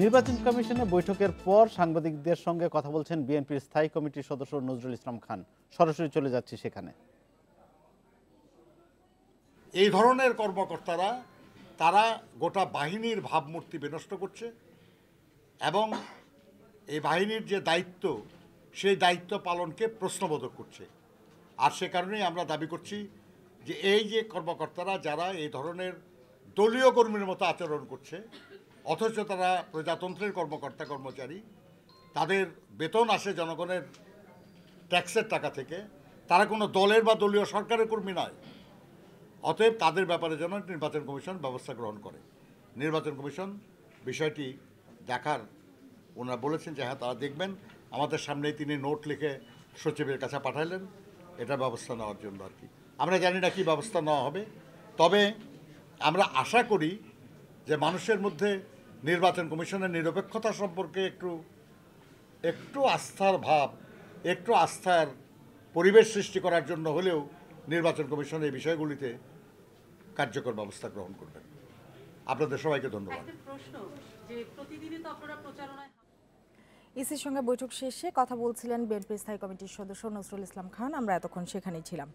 নির্বাচন কমিশনে বৈঠকের পর সাংবাদিকদের সঙ্গে কথা বলছেন বিএনপির স্থায়ী কমিটির সদস্য নজরুল ইসলাম খান। সরাসরি চলে যাচ্ছি সেখানে। এই ধরনের কর্মকর্তারা, তারা গোটা বাহিনীর ভাবমূর্তি বিনষ্ট করছে এবং এই বাহিনীর যে দায়িত্ব, সেই দায়িত্ব পালনকে প্রশ্নবোধক করছে। আর সে কারণেই আমরা দাবি করছি যে এই যে কর্মকর্তারা, যারা এই ধরনের দলীয় কর্মীর মতো আচরণ করছে অথচ তারা প্রজাতন্ত্রের কর্মকর্তা, কর্মচারী। তাদের বেতন আসে জনগণের ট্যাক্সের টাকা থেকে। তারা কোনো দলের বা দলীয় সরকারের কর্মী নয়। অতএব তাদের ব্যাপারে যেন নির্বাচন কমিশন ব্যবস্থা গ্রহণ করে। নির্বাচন কমিশন বিষয়টি দেখার ওনারা বলেছেন যে হ্যাঁ তারা দেখবেন। আমাদের সামনেই তিনি নোট লিখে সচিবের কাছে পাঠাইলেন। এটা ব্যবস্থা নেওয়ার জন্য আর কি। আমরা জানি না কি ব্যবস্থা নেওয়া হবে। তবে আমরা আশা করি যে মানুষের মধ্যে নির্বাচন কমিশনের নিরপেক্ষতা সম্পর্কে একটু একটু আস্থার ভাব একটু আস্থার পরিবেশ সৃষ্টি করার জন্য হলেও নির্বাচন কমিশন এই বিষয়গুলিতে কার্যকর ব্যবস্থা গ্রহণ করবেন। আপনাদের সবাইকে ধন্যবাদ। একটা প্রশ্ন যে প্রতিদিনই তো আপনারা প্রচারণায় ইসির সঙ্গে বৈঠক শেষে কথা বলছিলেন বিএনপি স্থায়ী কমিটির সদস্য নজরুল ইসলাম খান। আমরা এতক্ষণ সেখানেই ছিলাম।